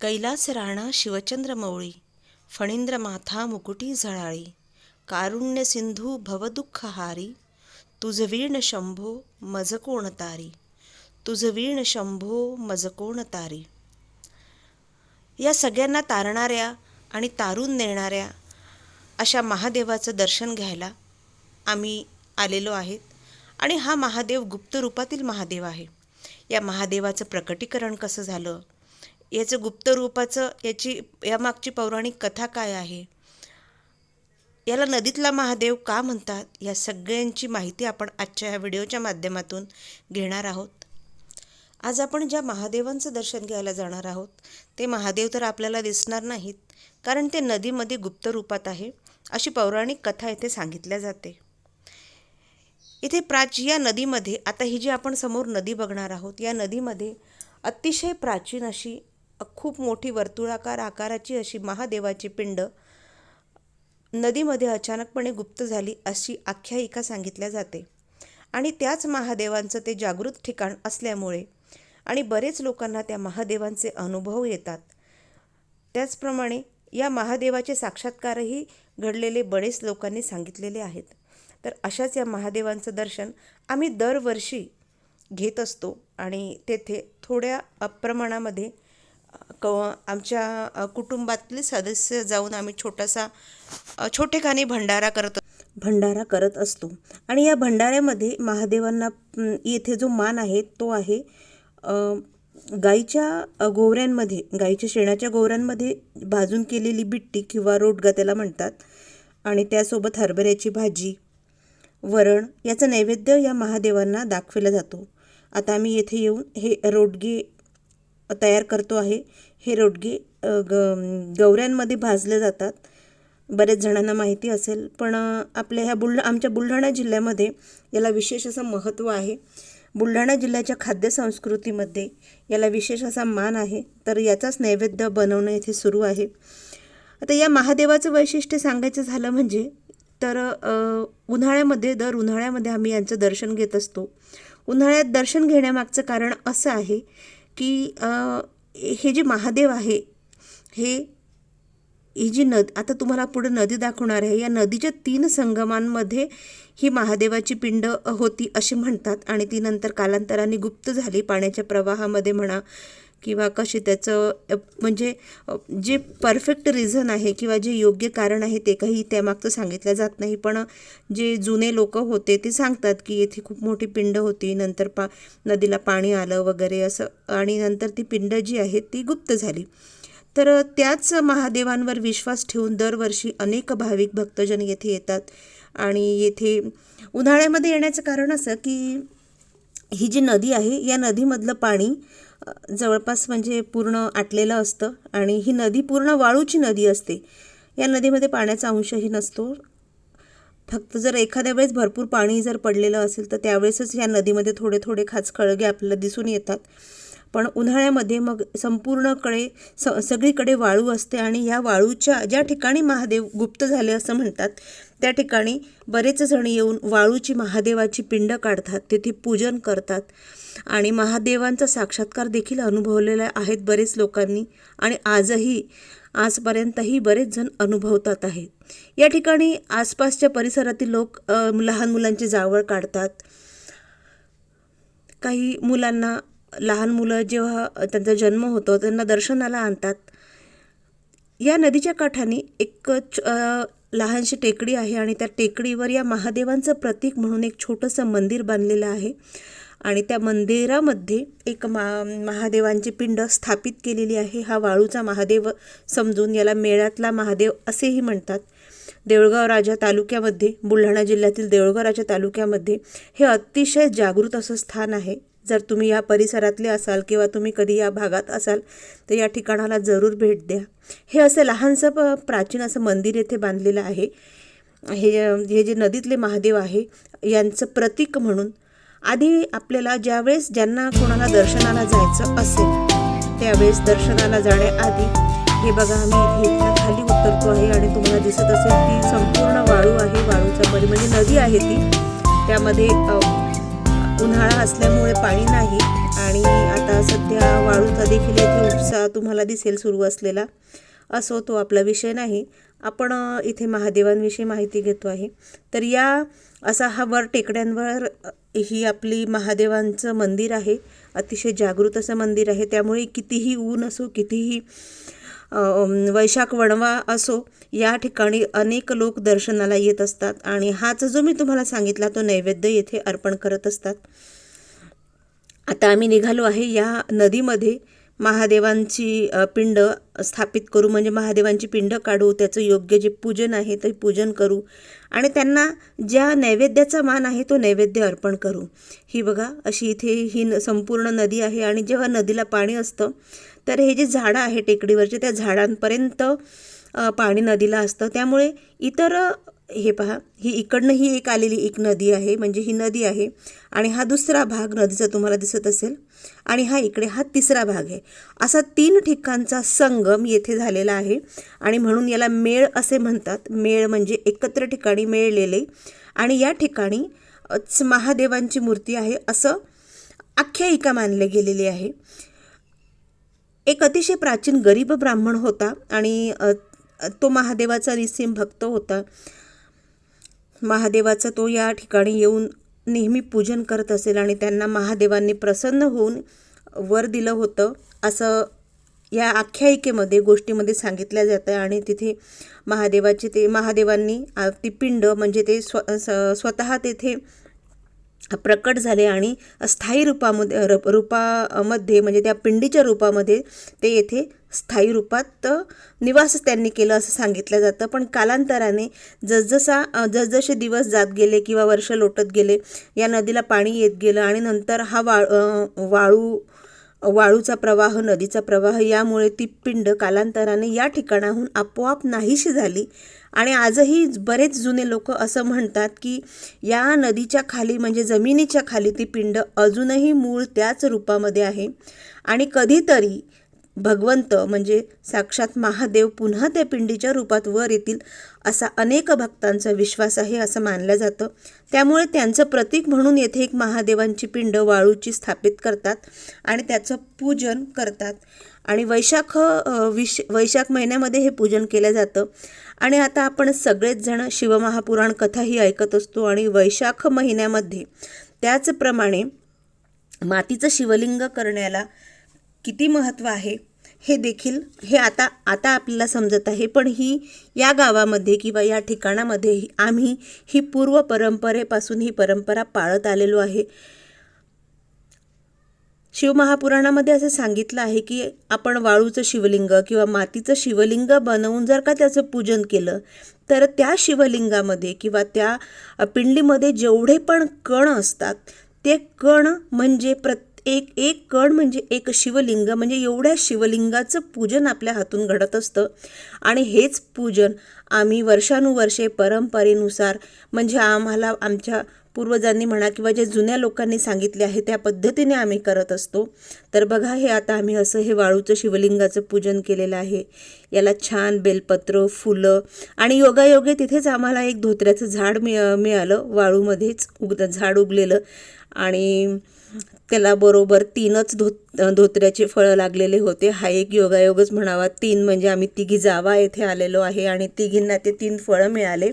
कैलास राणा शिवचंद्र मौळी फणींद्र माथा मुकुटी झळाळी कारुण्य सिंधू भवदुःखहारी तुझ वीण शंभो मज कोण तारी तुझ वीण शंभो मज कोण तारी. या सगळ्यांना तारणाऱ्या आणि तारून नेणाऱ्या अशा महादेवाचं दर्शन घ्यायला आम्ही आलेलो आहेत आणि हा महादेव गुप्त रूपातील महादेव आहे. या महादेवाचं प्रकटीकरण कसं झालं? याचं गुप्त रूपाचं याची यामागची पौराणिक कथा काय आहे? याला नदीतला महादेव का म्हणतात? या सगळ्यांची माहिती आपण आजच्या ह्या व्हिडिओच्या माध्यमातून घेणार आहोत. आज आपण ज्या महादेवांचं दर्शन घ्यायला जाणार आहोत ते महादेव तर आपल्याला दिसणार नाहीत कारण ते नदीमध्ये गुप्त रूपात आहे अशी पौराणिक कथा येथे सांगितल्या जाते. इथे प्राची या नदीमध्ये आता ही जी आपण समोर नदी बघणार आहोत या नदीमध्ये अतिशय प्राचीन अशी खूप मोठी वर्तुळाकार आकाराची अशी महादेवाची पिंड नदीमध्ये अचानकपणे गुप्त झाली अशी आख्यायिका सांगितल्या जाते. आणि त्याच महादेवांचं ते जागृत ठिकाण असल्यामुळे आणि बरेच लोकांना त्या महादेवांचे अनुभव येतात. त्याचप्रमाणे या महादेवाचे साक्षात्कारही घडलेले बरेच लोकांनी सांगितलेले आहेत. तर अशाच या महादेवांचं दर्शन आम्ही दरवर्षी घेत असतो आणि तेथे थोड्या प्रमाणामध्ये क आमच्या कुटुंबातले सदस्य जाऊन आम्ही छोटासा छोटेखानी भंडारा करत भंडारा करत असतो. आणि या भंडाऱ्यामध्ये महादेवांना येथे जो मान आहे तो आहे गाईच्या गोवऱ्यांमध्ये गाईच्या शेणाच्या गोवऱ्यांमध्ये भाजून केलेली बिट्टी किंवा रोटगा त्याला म्हणतात. आणि त्यासोबत हरभऱ्याची भाजी वरण याचं नैवेद्य या महादेवांना दाखविला जातो. आता आम्ही येथे येऊन हे रोडगे तयार करतो आहे. हे रोडगे ग गवऱ्यांमध्ये भाजले जातात. बरेच जणांना माहिती असेल पण आपल्या ह्या बुलढा आमच्या बुलढाणा जिल्ह्यामध्ये याला विशेष असं महत्त्व आहे. बुलढाणा जिल्ह्याच्या खाद्यसंस्कृतीमध्ये याला विशेष असा मान आहे. तर याचाच नैवेद्य बनवणं इथे सुरू आहे. आता या महादेवाचं वैशिष्ट्य सांगायचं झालं म्हणजे तर उन्हाळ्यामध्ये दर उन्हाळ्यामध्ये आम्ही यांचं दर्शन घेत असतो. उन्हाळ्यात दर्शन घेण्यामागचं कारण असं आहे की हे जे महादेव आहे हे ही जी नद आता तुम्हाला पुढे नदी दाखवणार आहे या नदीच्या तीन संगमांमध्ये ही महादेवाची पिंड होती अशी म्हणतात आणि ती नंतर कालांतराने गुप्त झाली. पाण्याच्या प्रवाहामध्ये म्हणा किंवा कसे त्याचं म्हणजे जे परफेक्ट रिझन आहे किंवा जे योग्य कारण आहे ते काही त्यामागचं सांगितलं जात नाही. पण जे जुने लोक होते ते सांगतात की येथे खूप मोठी पिंड होती नंतर पा नदीला पाणी आलं वगैरे असं आणि नंतर ती पिंड जी आहे ती गुप्त झाली. तर त्याच महादेवांवर विश्वास ठेवून दरवर्षी अनेक भाविक भक्तजन येथे येतात. आणि येथे उन्हाळ्यामध्ये येण्याचं कारण असं की ही जी नदी आहे या नदीमधलं पाणी जवळपास म्हणजे पूर्ण आटलेलं असतं आणि ही नदी पूर्ण वाळूची नदी असते. या नदीमध्ये पाण्याचा अंशही नसतो. फक्त जर एखाद्या वेळेस भरपूर पाणी जर पडलेलं असेल तर त्यावेळेसच या नदीमध्ये थोडे थोडे खाचखळगे आपल्याला दिसून येतात. पण उन्हाळ्यामध्ये मग संपूर्णकडे स सगळीकडे वाळू असते आणि या वाळूच्या ज्या ठिकाणी महादेव गुप्त झाले असं म्हणतात त्या ठिकाणी बरेच जण येऊन वाळूची महादेवाची पिंड काढतात तेथे पूजन करतात. आणि महादेवांचा साक्षात्कार देखील अनुभवलेला आहेत बरेच लोकांनी आणि आजही आजपर्यंतही बरेच जण अनुभवतात आहेत. या ठिकाणी आसपासच्या परिसरातील लोक लहान मुलांची जावळ काढतात. काही मुलांना लहान मुलं जेव्हा त्यांचा जन्म होतो त्यांना दर्शनाला आणतात. या नदीच्या काठाने एक लहानशी टेकडी आहे आणि त्या टेकडीवर या महादेवांचं प्रतीक म्हणून एक छोटंसं मंदिर बांधलेलं आहे. आणि त्या मंदिरामध्ये एक मा महादेवांची पिंड स्थापित केलेली आहे. हा वाळूचा महादेव समजून याला मेळ्यातला महादेव असेही म्हणतात. देऊळगाव राजा तालुक्यामध्ये बुलढाणा जिल्ह्यातील देऊळगाव राजा तालुक्यामध्ये हे अतिशय जागृत असं स्थान आहे. जर तुम्ही या परिसरातले असाल किंवा तुम्ही कधी या भागात असाल तर या ठिकाणाला जरूर भेट द्या. हे असं लहानसं प प्राचीन असं मंदिर येथे बांधलेलं आहे. हे हे जे नदीतले महादेव आहे यांचं प्रतीक म्हणून आधी आपल्याला ज्यावेळेस ज्यांना कोणाला दर्शनाला जायचं असेल त्यावेळेस दर्शनाला जाण्याआधी हे बघा आम्ही इथे खाली उतरतो आहे आणि तुम्हाला दिसत असेल ती संपूर्ण वाळू आहे वाळूचा परी म्हणजे नदी आहे ती. त्यामध्ये उन्हाळा असल्यामुळे पाणी नाही आणि आता सध्या वाळूचा देखील येथे उपसा तुम्हाला दिसेल सुरू असलेला. असो तो आपला विषय नाही. आपण इथे महादेवांविषयी माहिती घेतो आहे. तर या असा हा वर टेकड्यांवर ही आपली महादेवांचं मंदिर आहे. अतिशय जागृत असं मंदिर आहे. त्यामुळे कितीही ऊन असो कितीही वैशाख वणवा असो या ठिकाणी अनेक लोक दर्शनाला येत असतात आणि हाच जो मी तुम्हाला सांगितला तो नैवेद्य येथे अर्पण करत असतात. आता आम्ही निघालो आहे या नदीमध्ये. महादेवांची पिंड स्थापित करू म्हणजे महादेवांची पिंड काढू त्याचं योग्य जे पूजन आहे ते पूजन करू. आणि त्यांना ज्या नैवेद्याचा मान आहे तो नैवेद्य अर्पण करू. ही बघा अशी इथे ही न- संपूर्ण नदी आहे आणि जेव्हा नदीला पाणी असतं तर हे जे झाडं आहे टेकडीवरचे त्या झाडांपर्यंत पाणी नदीला असतं. त्यामुळे इतर हे पहा ही इकडनं ही एक आलेली एक नदी आहे म्हणजे ही नदी आहे आणि हा दुसरा भाग नदीचा तुम्हाला दिसत असेल आणि हा इकडे हा तिसरा भाग आहे. असा तीन ठिकाणचा संगम येथे झालेला आहे आणि म्हणून याला मेळ असे म्हणतात. मेळ म्हणजे एकत्र ठिकाणी मेळलेले आणि या ठिकाणी महादेवांची मूर्ती आहे असं आख्यायिका मानली गेलेली आहे. एक अतिशय प्राचीन गरीब ब्राह्मण होता आणि तो महादेवाचा निस्सीम भक्त होता. महादेवाचं तो या ठिकाणी येऊन नेहमी पूजन करत असेल आणि त्यांना महादेवांनी प्रसन्न होऊन वर दिलं होतं असं या आख्यायिकेमध्ये गोष्टीमध्ये सांगितल्या जातं आणि तिथे महादेवाचे ते महादेवांनी ती पिंड म्हणजे ते स्व स- स्वतः तेथे प्रकट झाले आणि स्थायी रूपामध्ये र- रूपामध्ये म्हणजे त्या पिंडीच्या रूपामध्ये ते येथे स्थायी रूपात निवास त्यांनी केलं असं सांगितलं जातं. पण कालांतराने जसजसा जसजसे दिवस जात गेले किंवा वर्ष लोटत गेले या नदीला पाणी येत गेलं आणि नंतर हा वाळ वाळू वाळूचा प्रवाह नदीचा प्रवाह यामुळे ती पिंड कालांतराने या ठिकाणाहून आपोआप नाहीशी झाली. आणि आजही बरेच जुने लोक असं म्हणतात की या नदीच्या खाली म्हणजे जमिनीच्या खाली ती पिंड अजूनही मूळ त्याच रूपामध्ये आहे. आणि कधीतरी भगवंत म्हणजे साक्षात महादेव पुन्हा त्या पिंडीच्या रूपात वर येतील असा अनेक भक्तांचा विश्वास आहे असं मानलं जातं. त्यामुळे त्यांचं प्रतीक म्हणून येथे एक महादेवांची पिंड वाळूची स्थापित करतात आणि त्याचं पूजन करतात. आणि वैशाख विश वैशाख महिन्यामध्ये हे पूजन केलं जातं. आणि आता आपण सगळेच जण शिवमहापुराण कथाही ऐकत असतो आणि वैशाख महिन्यामध्ये त्याचप्रमाणे मातीचं शिवलिंग करण्याला किती महत्त्व आहे हे देखील हे आता आता आपल्याला समजत आहे. पण ही या गावामध्ये किंवा या ठिकाणामध्ये आम्ही ही पूर्व परंपरेपासून ही परंपरा पाळत आलेलो आहे. शिवमहापुराणामध्ये असं सांगितलं आहे की आपण वाळूचं शिवलिंग किंवा मातीचं शिवलिंग बनवून जर का त्याचं पूजन केलं तर त्या शिवलिंगामध्ये किंवा त्या पिंडीमध्ये जेवढे पण कण असतात ते कण म्हणजे प्रत्येक एक एक कण म्हणजे एक शिवलिंग म्हणजे एवढ्या शिवलिंगाचं पूजन आपल्या हातून घडत असतं. आणि हेच पूजन आम्ही वर्षानुवर्षे परंपरेनुसार म्हणजे आम्हाला आमच्या पूर्वजांनी म्हणा किंवा जे जुन्या लोकांनी सांगितले आहे त्या पद्धतीने आम्ही करत असतो. तर बघा हे आता आम्ही असं हे वाळूचं शिवलिंगाचं पूजन केलेलं आहे. याला छान बेलपत्र फुलं आणि योगायोगे तिथेच आम्हाला एक धोत्र्याचं झाड मिळ मिळालं. वाळूमध्येच उग झाड उगलेलं आणि त्याला बरोबर तीनच धो धोत्र्याचे फळं लागलेले होते. हा एक योगायोगच म्हणावा. तीन म्हणजे आम्ही तिघी जावा येथे आलेलो आहे आणि तिघींना ते तीन फळं मिळाले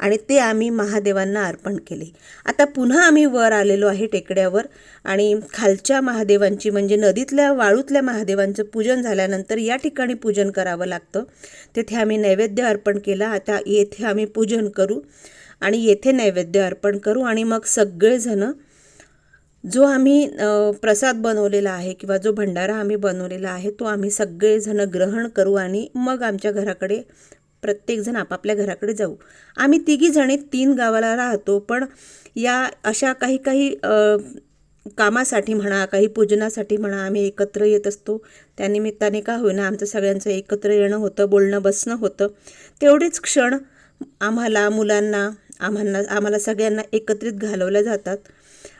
आणि ते आम्ही महादेवांना अर्पण केले. आता पुन्हा आम्ही वर आलेलो आहे टेकड्यावर आणि खालच्या महादेवांची म्हणजे नदीतल्या वाळूतल्या महादेवांचं पूजन झाल्यानंतर या ठिकाणी पूजन करावं. लागतं. तेथे आम्ही नैवेद्य अर्पण केला. आता येथे आम्ही पूजन करू आणि येथे नैवेद्य अर्पण करू आणि मग सगळेजणं जो आम्ही प्रसाद बनवलेला आहे किंवा जो भंडारा आम्ही बनवलेला आहे तो आम्ही सगळेजण ग्रहण करू आणि मग आमच्या घराकडे प्रत्येकजण आपापल्या घराकडे जाऊ. आम्ही तिघी जणी तीन गावाला राहतो पण या अशा काही काही कामासाठी म्हणा काही पूजनासाठी म्हणा आम्ही एकत्र येत असतो. त्यानिमित्ताने का होईना आमचं सगळ्यांचं एकत्र येणं होतं बोलणं बसणं होतं. तेवढेच क्षण आम्हाला मुलांना आम्हाला आम्हाला सगळ्यांना एकत्रित घालवल्या जातात.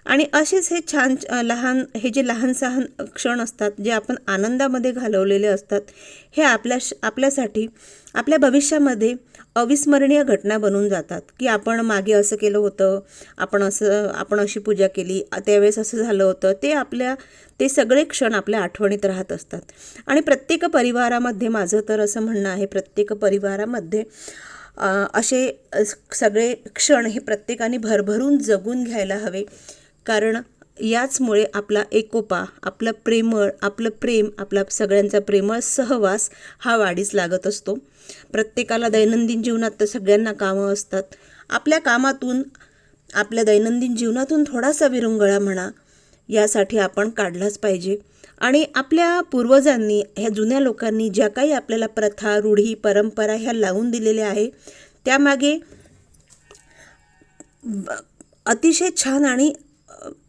आणि असेच हे छान लहान हे जे लहान सहान क्षण असतात जे आपण आनंदामध्ये घालवलेले असतात हे आपल्या आपल्यासाठी आपल्या भविष्यामध्ये अविस्मरणीय घटना बनून जातात. की आपण मागे असं केलं होतं आपण असं आपण अशी पूजा केली त्यावेळेस असं झालं होतं ते आपल्या ते सगळे क्षण आपल्या आठवणीत राहत असतात. आणि प्रत्येक परिवारामध्ये माझं तर असं म्हणणं आहे प्रत्येक परिवारामध्ये असे सगळे क्षण हे प्रत्येकाने भरभरून जगून घ्यायला हवे. कारण याचमुळे आपला एकोपा आपलं प्रेमळ आपलं प्रेम आपला सगळ्यांचा प्रेमळ सहवास हा वाढीस लागत असतो. प्रत्येकाला दैनंदिन जीवनात तर सगळ्यांना कामं असतात. आपल्या कामातून आपल्या दैनंदिन जीवनातून थोडासा विरंगळा म्हणा यासाठी आपण काढलाच पाहिजे. आणि आपल्या पूर्वजांनी ह्या जुन्या लोकांनी ज्या काही आपल्याला प्रथा रूढी परंपरा ह्या लावून दिलेल्या आहे त्यामागे ब- अतिशय छान आणि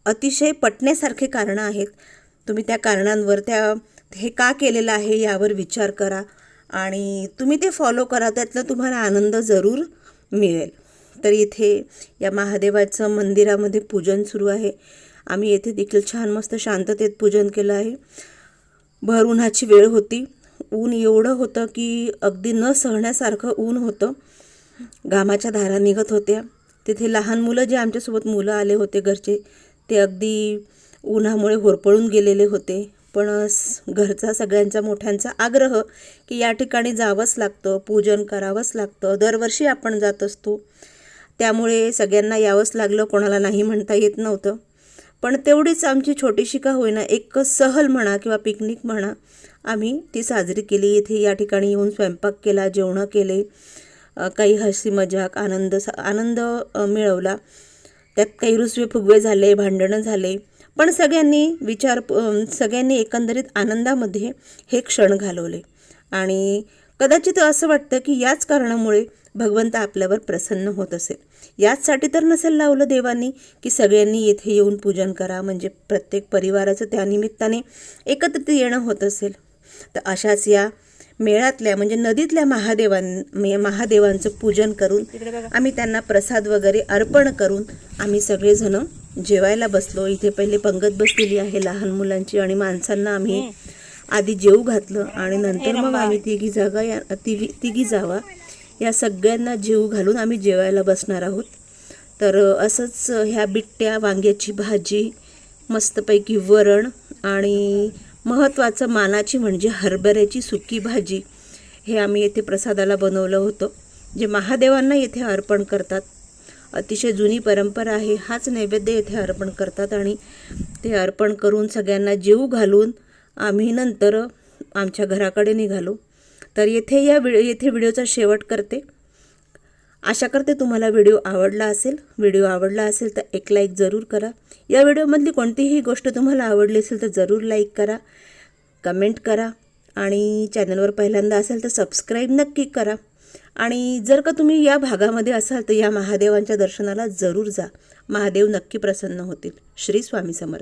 अतिशय पटण्यासारखे कारणं आहेत. तुम्ही त्या कारणांवर त्या हे का केलेलं आहे यावर विचार करा आणि तुम्ही ते फॉलो करा त्यातला तुम्हाला आनंद जरूर मिळेल. तर इथे या महादेवाचं मंदिरामध्ये पूजन सुरू आहे. आम्ही येथे देखील छान मस्त शांततेत पूजन केलं आहे. भर उन्हाची वेळ होती. ऊन एवढं होतं की अगदी न सहण्यासारखं ऊन होतं. घामाच्या धारा निघत होत्या. तिथे लहान मुलं जे आमच्यासोबत मुलं आले होते घरचे ते अगदी उन्हामुळे होरपळून गेलेले होते. पण घरचा सगळ्यांचा मोठ्यांचा आग्रह की या ठिकाणी जावंच लागतं पूजन करावंच लागतं. दरवर्षी आपण जात असतो. त्यामुळे सगळ्यांना यावंच लागलं कोणाला नाही म्हणता येत नव्हतं. पण तेवढीच आमची छोटीशी का होईना एक सहल म्हणा किंवा पिकनिक म्हणा आम्ही ती साजरी केली. इथे या ठिकाणी येऊन स्वयंपाक केला जेवणं केले. काही हसी मजाक आनंद स- आनंद मिळवला. त्यात काही रुसवे फुगवे झाले भांडणं झाले. पण सगळ्यांनी विचार सगळ्यांनी एकंदरीत आनंदामध्ये हे क्षण घालवले. आणि कदाचित असं वाटतं की याच कारणामुळे भगवंत आपल्यावर प्रसन्न होत असेल याचसाठी तर नसेल लावलं देवांनी की सगळ्यांनी येथे येऊन पूजन करा म्हणजे प्रत्येक परिवाराचं त्या निमित्ताने एकत्रित येणं होत असेल. तर अशाच या मेळातल्या म्हणजे नदीतल्या महादेवां मे- महादेवांचं पूजन करून आम्ही त्यांना प्रसाद वगैरे अर्पण करून आम्ही सगळेजण जेवायला बसलो. इथे पहिले पंगत बसलेली आहे लहान मुलांची आणि माणसांना आम्ही आधी जेवू घातलं आणि नंतर मग आम्ही तिघी जागा या तिघी तिघी जावा या सगळ्यांना जेवू घालून आम्ही जेवायला बसणार आहोत. तर असंच ह्या बिट्ट्या वांग्याची भाजी मस्तपैकी वरण आणि महत्त्वाचं मानाची म्हणजे हरभऱ्याची सुकी भाजी. हे आम्ही येथे प्रसादाला बनवलं होतं. जे महादेवांना येथे अर्पण करतात. अतिशय जुनी परंपरा आहे. हाच नैवेद्य येथे अर्पण करतात आणि ते अर्पण करून सगळ्यांना जेवू घालून आम्ही नंतर आमच्या घराकडे निघालो. तर येथे या व्हिडिओ येथे व्हिडिओचा शेवट करते. आशा करते तुम्हाला व्हिडिओ आवडला असेल. व्हिडिओ आवडला असेल तर एक लाईक जरूर करा. या व्हिडिओमधली कोणतीही गोष्ट तुम्हाला आवडली असेल तर जरूर लाईक करा. कमेंट करा. आणि चॅनलवर पहिल्यांदा असेल तर सबस्क्राईब नक्की करा. आणि जर का तुम्ही या भागामध्ये असाल तर या महादेवांच्या दर्शनाला जरूर जा. महादेव नक्की प्रसन्न होतील. श्री स्वामी समर्थ.